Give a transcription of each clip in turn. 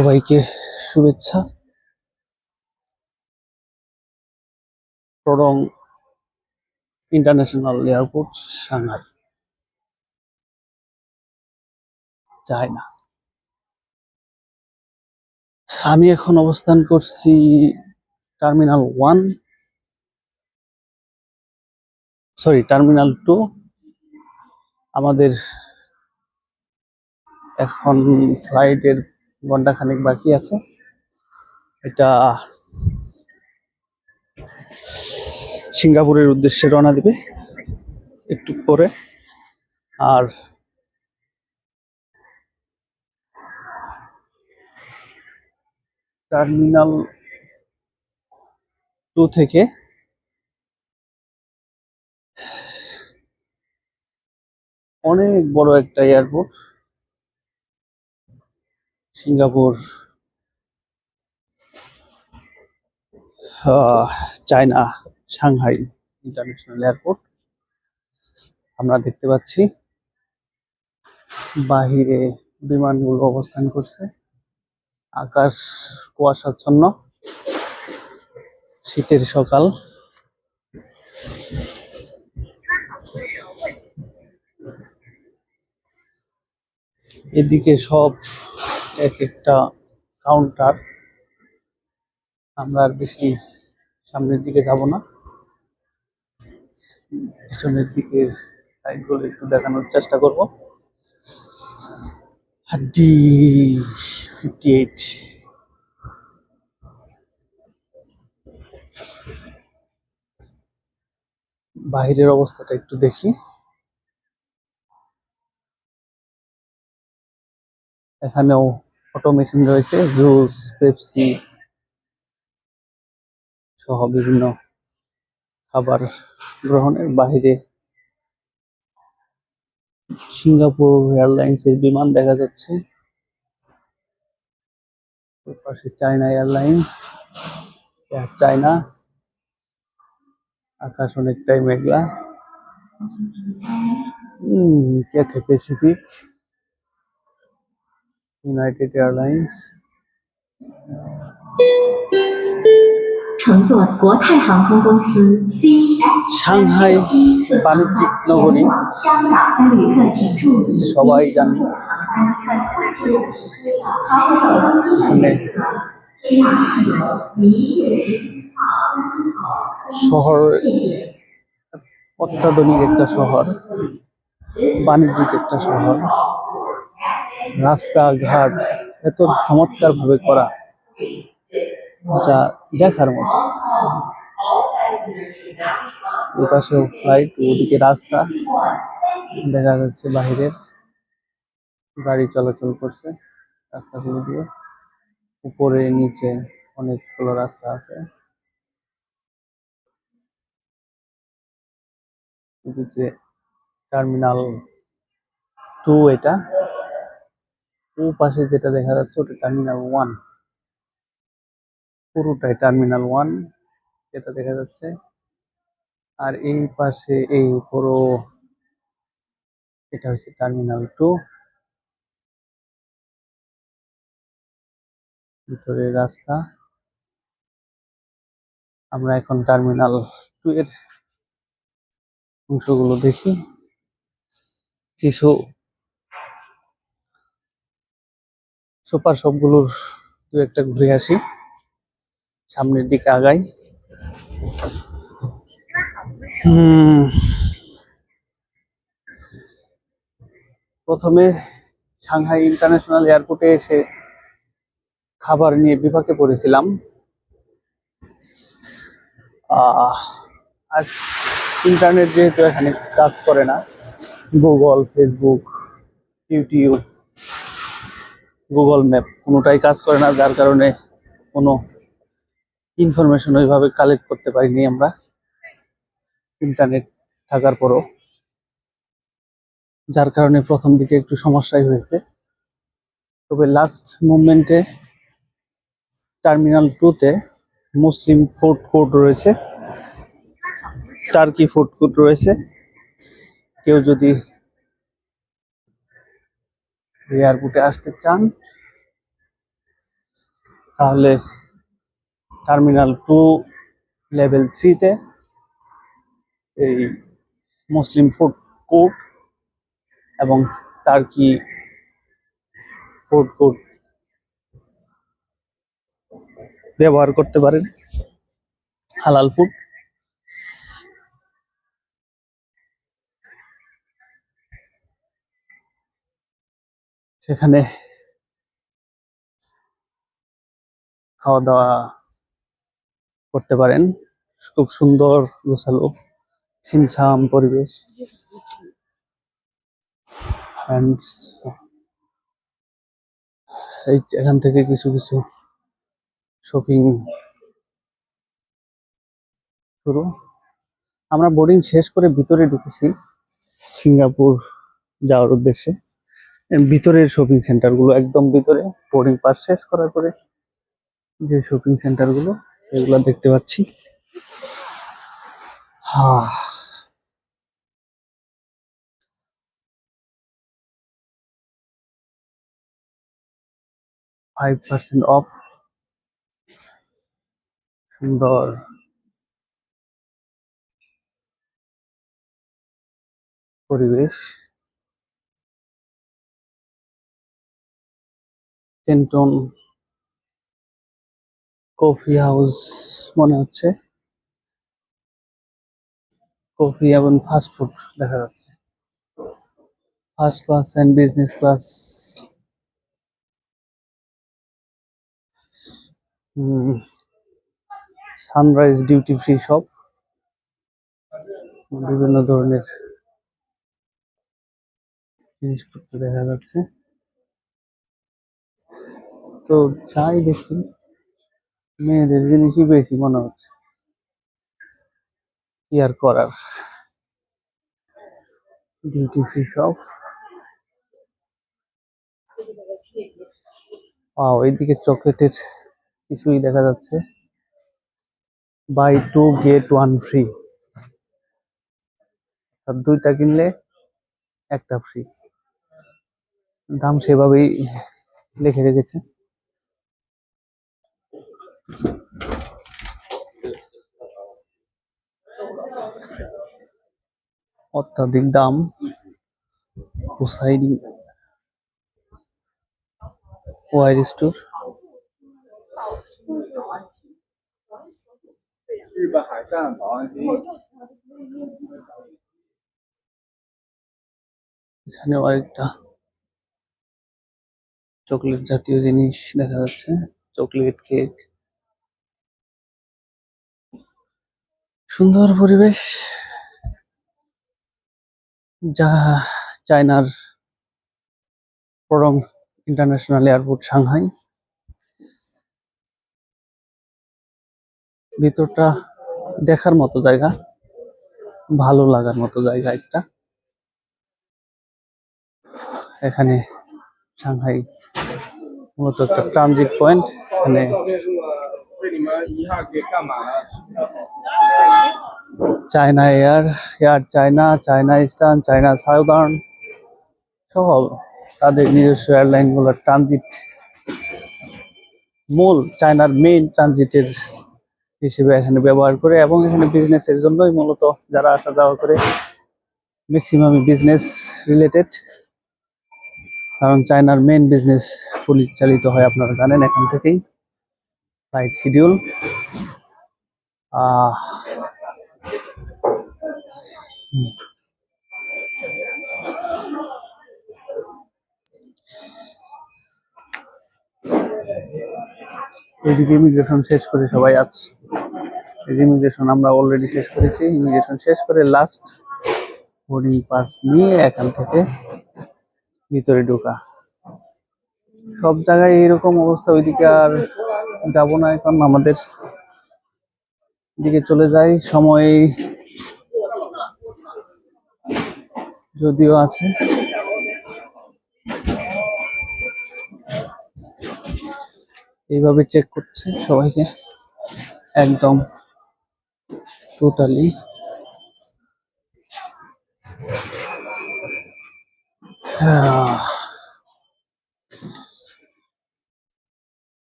সবাইকে শুভেচ্ছা। টরং ইন্টারন্যাশনাল এয়ারপোর্ট, সাংহাই। চায়না আমি এখন অবস্থান করছি terminal one. Sorry, terminal two. আমাদের এখন ফ্লাইটের ঘন্টাখানেক বাকি আছে। এটা সিঙ্গাপুরের উদ্দেশ্যে রওনা দিবে একটু পরে। আর টার্মিনাল টু থেকে অনেক বড় একটা airport. Singapore China Shanghai international airport. আমরা দেখতে পাচ্ছি বাহিরে বিমানগুলো অবস্থান করছে। আকাশ কুয়াশাচ্ছন্ন। শীতের সকাল। এদিকে সব এক একটা কাউন্টার আমরা আর বেশি সামনের দিকে যাব না। পিছনের দিকে সাইডগুলো একটু দেখানোর চেষ্টা করব। হাড্ডি ফিফটি এইট বাহিরের অবস্থাটা একটু দেখি। এখানেও অটো মেশিন রয়েছে, জুস, পেপসি সহ বিভিন্ন খাবার গ্রহণের বাইরে। সিঙ্গাপুর এয়ারলাইন্স এর বিমান দেখা যাচ্ছে। China Airlines, Air China. আকাশ অনেকটাই মেঘলা। Cathay Pacific. United airlines 乘坐国泰航空公司 CX Shanghai বাণিজ্যিক নগরী 香港的旅客请注意， সবাই জানে 航班很快就要起飞了，好好登机的 এখানে 请马上由一月十一号登机口 শহর 谢谢。 অত্যাধুনিক একটা শহর বাণিজ্যিক একটা শহর রাস্তাঘাট, এত চমৎকার ভাবে করা, যা দেখার মতো। ওই ফ্লাইট ওদিকে রাস্তা, দেখা যাচ্ছে বাহিরের, গাড়ি চলাচল করছে রাস্তাগুলো দিয়ে। উপরে, নিচে অনেকগুলো রাস্তা আছে। এদিকে টার্মিনাল টু এটা। পাশে যেটা দেখা যাচ্ছে ওটা টার্মিনাল ওয়ান পুরোটাই টার্মিনাল ওয়ান যেটা দেখা যাচ্ছে। আর এই পাশে এই পুরো এটা হচ্ছে টার্মিনাল টু ভিতরে রাস্তা। আমরা এখন টার্মিনাল টু এর অংশগুলো দেখি। কিছু সুপার শপগুলোর দু একটা ঘুরে আসি। সামনের দিকে আগাই। প্রথমে সাংহাই ইন্টারন্যাশনাল এয়ারপোর্টে এসে খাবার নিয়ে বিপাকে পড়েছিলাম। আর ইন্টারনেট যেহেতু এখানে কাজ করে না, Google, Facebook, YouTube Google map কোনোটাই কাজ করে না, যার কারণে কোনো ইনফরমেশন ওইভাবে কালেক্ট করতে পারিনি আমরা। ইন্টারনেট থাকার পরও। যার কারণে প্রথম দিকে একটু সমস্যাই হয়েছে। তবে লাস্ট মুভমেন্টে টার্মিনাল টুতে মুসলিম ফুড কোর্ট রয়েছে। টার্কি ফুড কোর্ট রয়েছে। কেউ যদি এয়ারপোর্টে আসতে চান, তাহলে টার্মিনাল টু, লেভেল থ্রিতে এই মুসলিম ফুড কোর্ট এবং টার্কি ফুড কোর্ট ব্যবহার করতে পারেন, হালাল ফুড সেখানে খাওয়া দাওয়া করতে পারেন। খুব সুন্দর গোছালো, ছিমছাম পরিবেশ। এই এখান থেকে কিছু কিছু শপিং শুরু। আমরা বোর্ডিং শেষ করে ভিতরে ঢুকেছি, সিঙ্গাপুর যাওয়ার উদ্দেশ্যে। ভিতরের শপিং সেন্টারগুলো একদম ভিতরে বোর্ডিং পাস শেষ করার পরে যে শপিং সেন্টারগুলো, এগুলো দেখতে পাচ্ছি। হা ফাইভ পার্সেন্ট অফ সুন্দর। পরিবেশ। টেন্টন কফি হাউস মনে হচ্ছে। কফি এবং ফাস্ট ফুড দেখা যাচ্ছে। First class and business class sunrise duty free shop বিভিন্ন ধরনের জিনিসপত্র দেখা যাচ্ছে। তো যাই দেখি। মেয়েদের জিনিসই বেশি মনে হচ্ছে। কি আর করার? ডিউটি ফ্রি ওয়াও এইদিকে চকলেটের কিছুই দেখা যাচ্ছে। Buy two get one free. আর দুইটা কিনলে একটা ফ্রি। দাম সেভাবেই লিখে রেখেছে। অত্যাধিক দাম পোসাইডিং ওয়াইড স্টোর 日本海上保安厅。 এখানেও আরেকটা চকলেট জাতীয় জিনিস দেখা যাচ্ছে চকলেট কেক সুন্দর পরিবেশ যা চায়নার পরম ইন্টারন্যাশনাল এয়ারপোর্ট সাংহাই ভিতরটা দেখার মতো জায়গা, ভালো লাগার মতো জায়গা একটা। এখানে সাংহাই মূলত একটা ট্রানজিট পয়েন্ট এখানে China Air Air China China Eastern, China Southern, সহ তাদের নিজস্ব এয়ারলাইনগুলোর ট্রানজিট মূল, চায়নার মেইন ট্রানজিটের হিসেবে এখানে ব্যবহার করে এবং এখানে বিজনেসের জন্যই মূলত যারা আসা যাওয়া করে ম্যাক্সিমাম বিজনেস রিলেটেড কারণ চায়নার মেইন বিজনেস পরিচালিত হয় আপনারা জানেন এখান থেকেই ফ্লাইট শিডিউল এদিকে ইমিগ্রেশন শেষ করে সবাই আছে। ইমিগ্রেশন আমরা অলরেডি শেষ করেছি। ইমিগ্রেশন শেষ করে লাস্ট বোর্ডিং পাস নিয়ে এখান থেকে ভিতরে ঢোকা। সব জায়গায় এরকম অবস্থা, ওইদিকে আর যাব না এখন আমাদের। দিকে চলে যাই সময় যদিও আছে। এইভাবে চেক করছে সবাইকে একদম টোটালি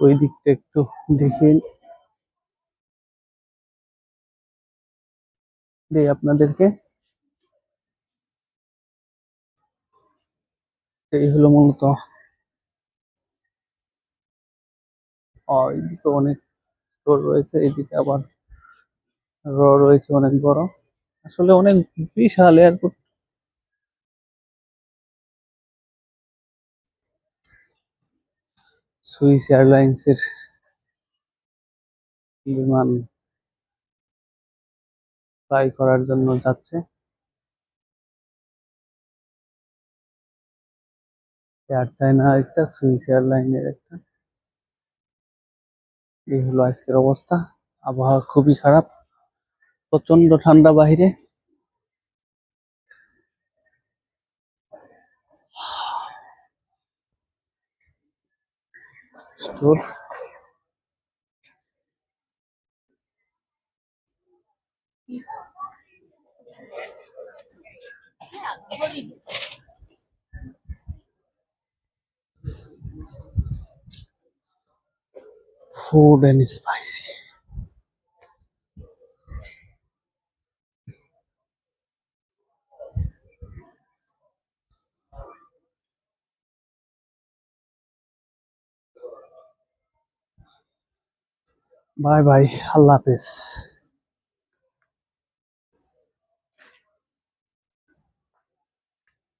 ওই দিকটা একটু দেখে আপনাদেরকে। এই হলো মূলত। এইদিকে অনেক স্টোর রয়েছে এদিকে আবার র রয়েছে অনেক বড়। আসলে অনেক বিশাল এয়ারপোর্ট সুইস এয়ারলাইন্সের বিমান ফ্লাই করার জন্য যাচ্ছে। এয়ার চায়না একটা সুইস এয়ারলাইনের একটা। এই হলো আজকের অবস্থা। আবহাওয়া খুবই খারাপ। প্রচণ্ড ঠান্ডা বাহিরে। food and spicy. Bye bye আল্লাহ হাফেজ